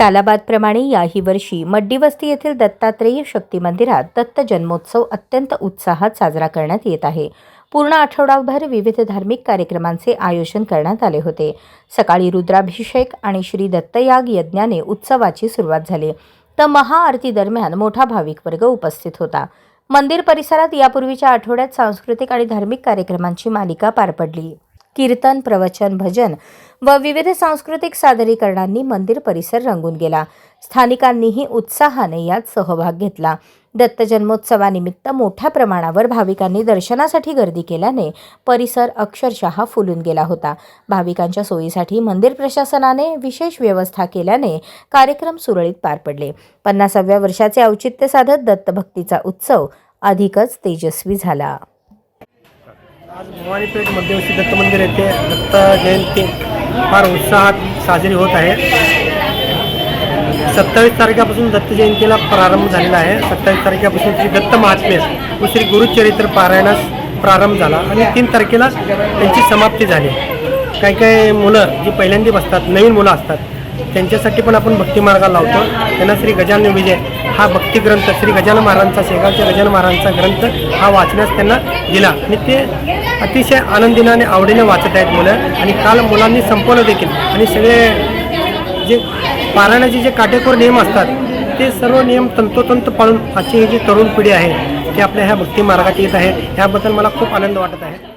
सालाबादप्रमाणे याही वर्षी मड्डीवस्ती येथील दत्तात्रेय शक्ती मंदिरात दत्त जन्मोत्सव अत्यंत उत्साहात साजरा करण्यात येत आहे. पूर्ण आठवडाभर विविध धार्मिक कार्यक्रमांचे आयोजन करण्यात आले होते. सकाळी रुद्राभिषेक आणि श्री दत्तयाग यज्ञाने उत्सवाची सुरुवात झाली. तर महाआरती दरम्यान मोठा भाविक वर्ग उपस्थित होता. मंदिर परिसरात यापूर्वीच्या आठवड्यात सांस्कृतिक आणि धार्मिक कार्यक्रमांची मालिका पार पडली. कीर्तन प्रवचन भजन व विविध सांस्कृतिक सादरीकरणांनी मंदिर परिसर रंगून गेला. स्थानिकांनीही उत्साहाने यात सहभाग घेतला. दत्त जन्मोत्सवानिमित्त मोठ्या प्रमाणावर भाविकांनी दर्शनासाठी गर्दी केल्याने परिसर अक्षरशः फुलून गेला होता. भाविकांच्या सोयीसाठी मंदिर प्रशासनाने विशेष व्यवस्था केल्याने कार्यक्रम सुरळीत पार पडले. पन्नासाव्या वर्षाचे औचित्य साधत दत्तभक्तीचा उत्सव अधिकच तेजस्वी झाला. आज भवानीपेठ मध्यवर्ती दत्त मंदिर येथे दत्त जयंती फार उत्साहात साजरी होत आहे. सत्तावीस तारखेपासून दत्त जयंतीला प्रारंभ झालेला आहे. सत्तावीस तारखेपासून श्री दत्त महात्म्य व श्री गुरुचरित्र पारायणास प्रारंभ झाला आणि तीन तारखेला त्यांची समाप्ती झाली. काही काही मुलं जी पहिल्यांदा बसतात नवीन मुलं असतात त्यांच्यासाठी पण आपण भक्तीमार्गाला लावतो. त्यांना श्री गजानन विजय हा भक्तिग्रंथ श्री गजानन महाराजांचा शेगावच्या गजानन महाराजांचा ग्रंथ हा वाचण्यास त्यांना दिला आणि ते अतिशय आनंदीनाने आणि आवडीने वाचत आहेत मुलं. आणि काल मुलांनी संपवलं देखील. आणि सगळे जे पारायणाचे जे काटेकोर नियम असतात ते सर्व नियम तंतोतंत पाळून आजची ही जी तरुण पिढी आहे ती आपल्या ह्या भक्ती मार्गात येत आहे. ह्याबद्दल मला खूप आनंद वाटत आहे.